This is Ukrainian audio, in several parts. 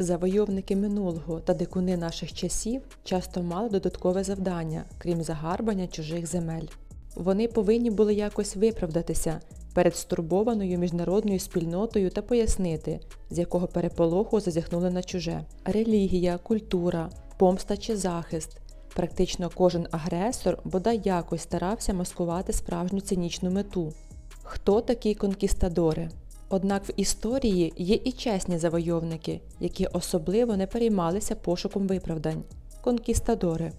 Завойовники минулого та дикуни наших часів часто мали додаткове завдання, крім загарбання чужих земель. Вони повинні були якось виправдатися перед стурбованою міжнародною спільнотою та пояснити, з якого переполоху зазіхнули на чуже. Релігія, культура, помста чи захист. Практично кожен агресор бодай якось старався маскувати справжню цинічну мету. Хто такі конкістадори? Однак в історії є і чесні завойовники, які особливо не переймалися пошуком виправдань конкістадори.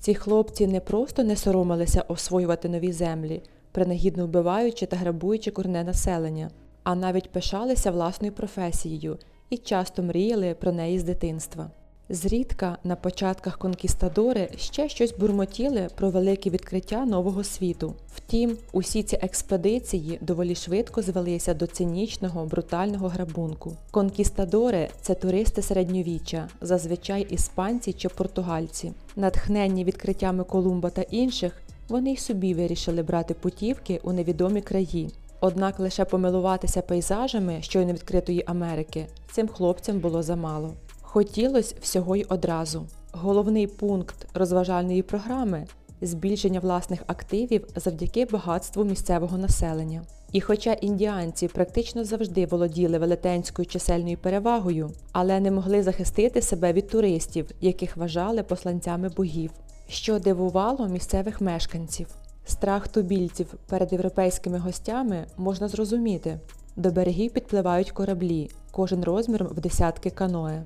Ці хлопці не просто не соромилися освоювати нові землі, принагідно вбиваючи та грабуючи корне населення, а навіть пишалися власною професією і часто мріяли про неї з дитинства. Зрідка на початках конкістадори ще щось бурмотіли про велике відкриття нового світу. Втім, усі ці експедиції доволі швидко звелися до цинічного, брутального грабунку. Конкістадори це туристи середньовіччя, зазвичай іспанці чи португальці. Натхненні відкриттями Колумба та інших, вони й собі вирішили брати путівки у невідомі краї. Однак лише помилуватися пейзажами щойно відкритої Америки цим хлопцям було замало. Хотілося всього й одразу. Головний пункт розважальної програми збільшення власних активів завдяки багатству місцевого населення. І хоча індіанці практично завжди володіли велетенською чисельною перевагою, але не могли захистити себе від туристів, яких вважали посланцями богів, що дивувало місцевих мешканців. Страх тубільців перед європейськими гостями можна зрозуміти. До берегів підпливають кораблі, кожен розміром в десятки каное.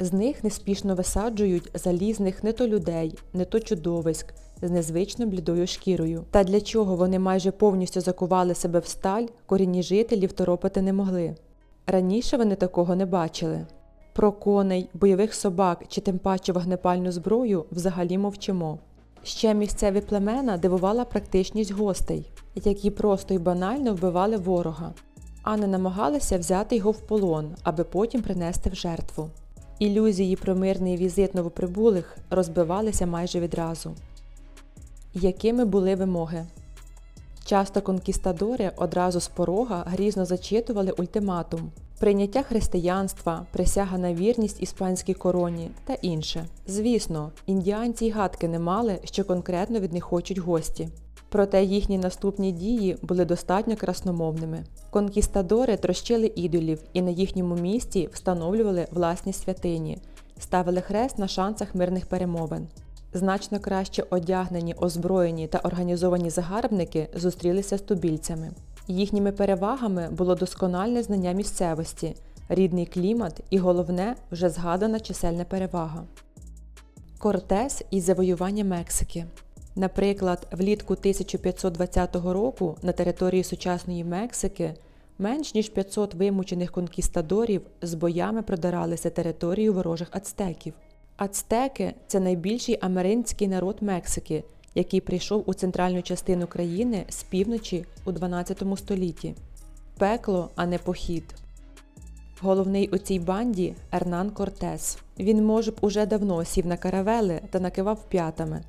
З них неспішно висаджують залізних не то людей, не то чудовиськ з незвично блідою шкірою. Та для чого вони майже повністю закували себе в сталь, корінні жителі второпати не могли. Раніше вони такого не бачили. Про коней, бойових собак чи тим паче вогнепальну зброю взагалі мовчимо. Ще місцеві племена дивувала практичність гостей, які просто й банально вбивали ворога, а не намагалися взяти його в полон, аби потім принести в жертву. Ілюзії про мирний візит новоприбулих розбивалися майже відразу. Якими були вимоги? Часто конкістадори одразу з порога грізно зачитували ультиматум, прийняття християнства, присяга на вірність іспанській короні та інше. Звісно, індіанці й гадки не мали, що конкретно від них хочуть гості. Проте їхні наступні дії були достатньо красномовними. Конкістадори трощили ідолів і на їхньому місці встановлювали власні святині, ставили хрест на шансах мирних перемовин. Значно краще одягнені, озброєні та організовані загарбники зустрілися з тубільцями. Їхніми перевагами було доскональне знання місцевості, рідний клімат і головне вже згадана чисельна перевага. Кортес із завоювання Мексики. Наприклад, влітку 1520 року на території сучасної Мексики менш ніж 500 вимучених конкістадорів з боями продиралися територію ворожих ацтеків. Ацтеки це найбільший америнський народ Мексики, який прийшов у центральну частину країни з півночі у 12 столітті. Пекло, а не похід. Головний у цій банді Ернан Кортес. Він, може б, уже давно сів на каравели та накивав п'ятами.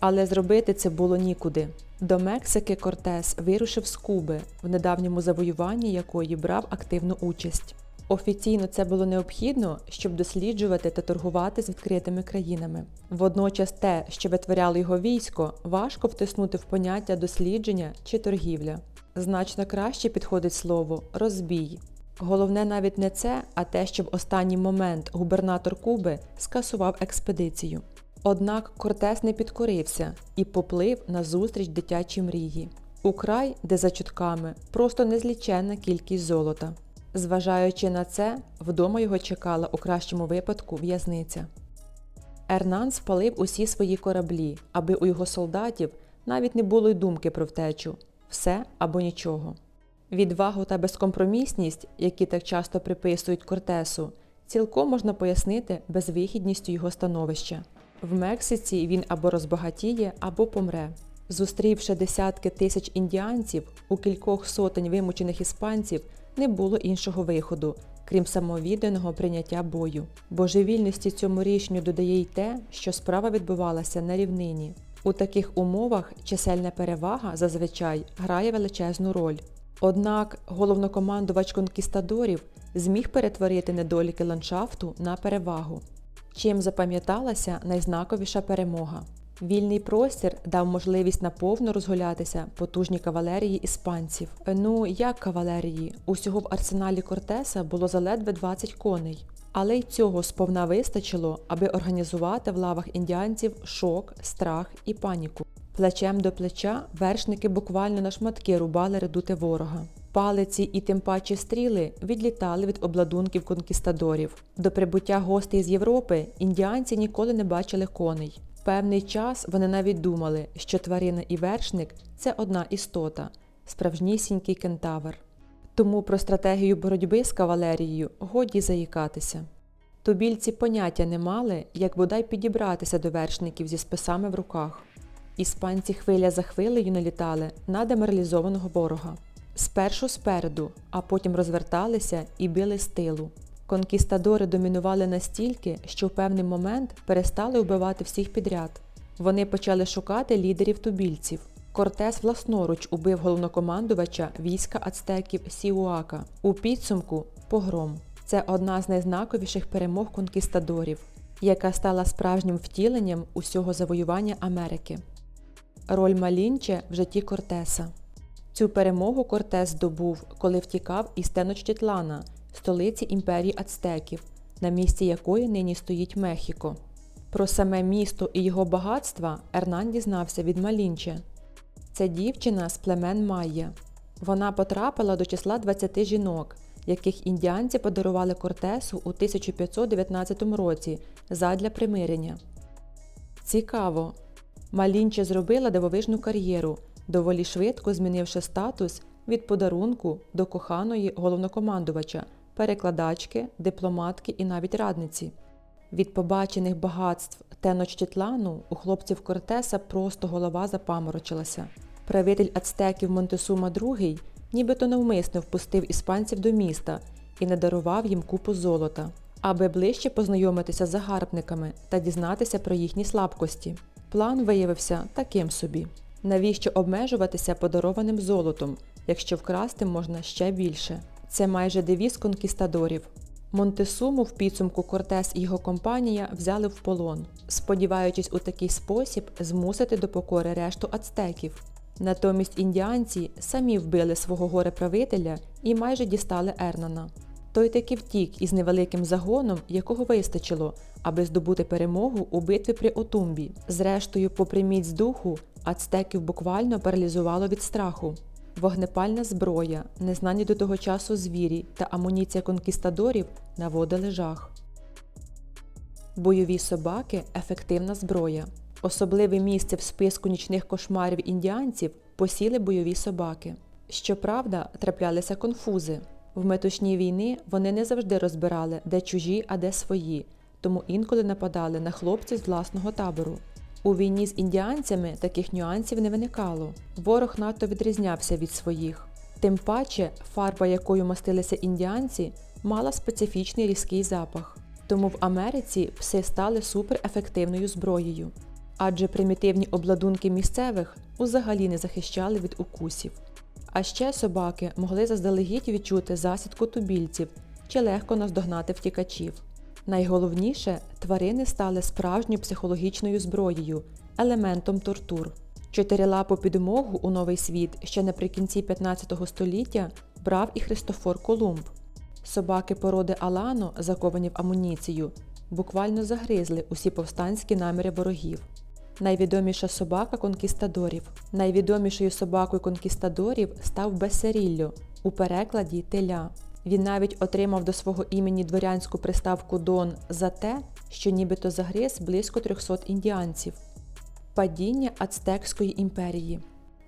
Але зробити це було нікуди. До Мексики Кортес вирушив з Куби, в недавньому завоюванні якої брав активну участь. Офіційно це було необхідно, щоб досліджувати та торгувати з відкритими країнами. Водночас те, що витворяло його військо, важко втиснути в поняття дослідження чи торгівля. Значно краще підходить слово розбій. Головне навіть не це, а те, що в останній момент губернатор Куби скасував експедицію. Однак Кортес не підкорився і поплив на зустріч дитячій мрії. У край, де за чутками просто незліченна кількість золота. Зважаючи на це, вдома його чекала у кращому випадку в'язниця. Ернан спалив усі свої кораблі, аби у його солдатів навіть не було й думки про втечу все або нічого. Відвагу та безкомпромісність, які так часто приписують Кортесу, цілком можна пояснити безвихідністю його становища. В Мексиці він або розбагатіє, або помре. Зустрівши десятки тисяч індіанців, у кількох сотень вимучених іспанців не було іншого виходу, крім самовідданого прийняття бою. Божевільності цьому рішенню додає й те, що справа відбувалася на рівнині. У таких умовах чисельна перевага зазвичай грає величезну роль. Однак головнокомандувач конкістадорів зміг перетворити недоліки ландшафту на перевагу. Чим запам'яталася найзнаковіша перемога. Вільний простір дав можливість наповну розгулятися потужній кавалерії іспанців. Ну, як кавалерії? Усього в арсеналі Кортеса було заледве 20 коней. Але й цього сповна вистачило, аби організувати в лавах індіанців шок, страх і паніку. Плечем до плеча вершники буквально на шматки рубали редути ворога. Палиці і тим паче стріли відлітали від обладунків конкістадорів. До прибуття гостей з Європи індіанці ніколи не бачили коней. Певний час вони навіть думали, що тварина і вершник це одна істота, справжнісінький кентавр. Тому про стратегію боротьби з кавалерією годі заїкатися. Тубільці поняття не мали, як бодай підібратися до вершників зі списами в руках. Іспанці хвиля за хвилею налітали на деморалізованого ворога. Спершу спереду, а потім розверталися і били з тилу. Конкістадори домінували настільки, що в певний момент перестали вбивати всіх підряд. Вони почали шукати лідерів тубільців. Кортес власноруч убив головнокомандувача війська ацтеків Сіуака. У підсумку погром. Це одна з найзнаковіших перемог конкістадорів, яка стала справжнім втіленням усього завоювання Америки. Роль Малінче в житті Кортеса. Цю перемогу Кортес здобув, коли втікав із Теночтітлана, столиці імперії ацтеків, на місці якої нині стоїть Мехіко. Про саме місто і його багатства Ернан дізнався від Малінче. Це дівчина з племен Майя. Вона потрапила до числа 20 жінок, яких індіанці подарували Кортесу у 1519 році задля примирення. Цікаво. Малінче зробила дивовижну кар'єру, доволі швидко змінивши статус від подарунку до коханої головнокомандувача, перекладачки, дипломатки і навіть радниці. Від побачених багатств Теночтітлану у хлопців Кортеса просто голова запаморочилася. Правитель ацтеків Монтесума II нібито навмисно впустив іспанців до міста і не дарував їм купу золота, аби ближче познайомитися з загарбниками та дізнатися про їхні слабкості. План виявився таким собі: навіщо обмежуватися подарованим золотом, якщо вкрасти можна ще більше? Це майже девіз конкістадорів. Монтесуму в підсумку Кортес і його компанія взяли в полон, сподіваючись у такий спосіб змусити до покори решту ацтеків. Натомість індіанці самі вбили свого горе-правителя і майже дістали Ернана. Той таки втік із невеликим загоном, якого вистачило, аби здобути перемогу у битві при Отумбі. Зрештою, попри духу, ацтеків буквально паралізувало від страху. Вогнепальна зброя, незнані до того часу звірі та амуніція конкістадорів наводили жах. Бойові собаки ефективна зброя. Особливе місце в списку нічних кошмарів індіанців посіли бойові собаки. Щоправда, траплялися конфузи. В метушні війни вони не завжди розбирали, де чужі, а де свої, тому інколи нападали на хлопців з власного табору. У війні з індіанцями таких нюансів не виникало. Ворог надто відрізнявся від своїх. Тим паче, фарба, якою мастилися індіанці, мала специфічний різкий запах. Тому в Америці пси стали суперефективною зброєю, адже примітивні обладунки місцевих взагалі не захищали від укусів. А ще собаки могли заздалегідь відчути засідку тубільців чи легко наздогнати втікачів. Найголовніше, тварини стали справжньою психологічною зброєю, елементом тортур. Чотирилапу підмогу у новий світ ще наприкінці 15 століття брав і Христофор Колумб. Собаки породи Алано, заковані в амуніцію, буквально загризли усі повстанські наміри ворогів. Найвідоміша собака конкістадорів. Найвідомішою собакою конкістадорів став Бесерілло, у перекладі теля. Він навіть отримав до свого імені дворянську приставку Дон за те, що нібито загриз близько 300 індіанців. Падіння Ацтекської імперії.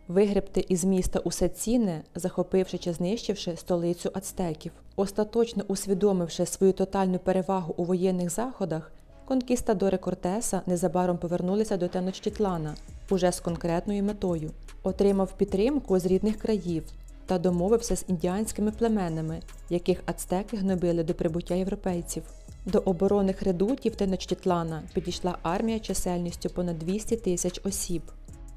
Вигребти із міста усе цінне, захопивши чи знищивши столицю ацтеків. Остаточно усвідомивши свою тотальну перевагу у воєнних заходах, конкістадори Кортеса незабаром повернулися до Теночтітлана уже з конкретною метою, отримав підтримку з рідних країв та домовився з індіанськими племенами, яких ацтеки гнобили до прибуття європейців. До оборонних редутів Теночтітлана підійшла армія чисельністю понад 200 тисяч осіб.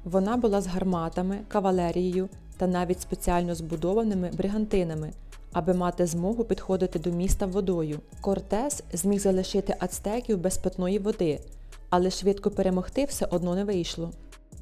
Вона була з гарматами, кавалерією та навіть спеціально збудованими бригантинами, аби мати змогу підходити до міста водою. Кортес зміг залишити ацтеків без питної води, але швидко перемогти все одно не вийшло.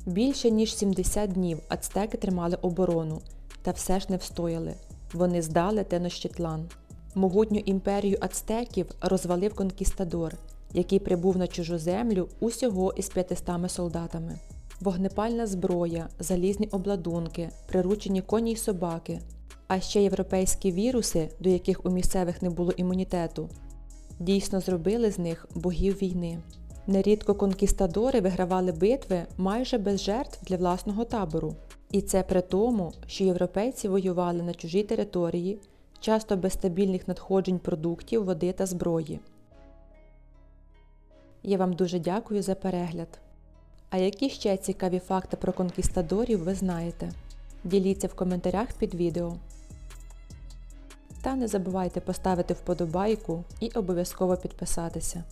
Більше ніж 70 днів ацтеки тримали оборону, та все ж не встояли. Вони здали Тенощитлан. Могутню імперію ацтеків розвалив конкістадор, який прибув на чужу землю усього із 500 солдатами. Вогнепальна зброя, залізні обладунки, приручені коні й собаки, а ще європейські віруси, до яких у місцевих не було імунітету, дійсно зробили з них богів війни. Нерідко конкістадори вигравали битви майже без жертв для власного табору. І це при тому, що європейці воювали на чужій території, часто без стабільних надходжень продуктів, води та зброї. Я вам дуже дякую за перегляд. А які ще цікаві факти про конкістадорів ви знаєте? Діліться в коментарях під відео. Та не забувайте поставити вподобайку і обов'язково підписатися.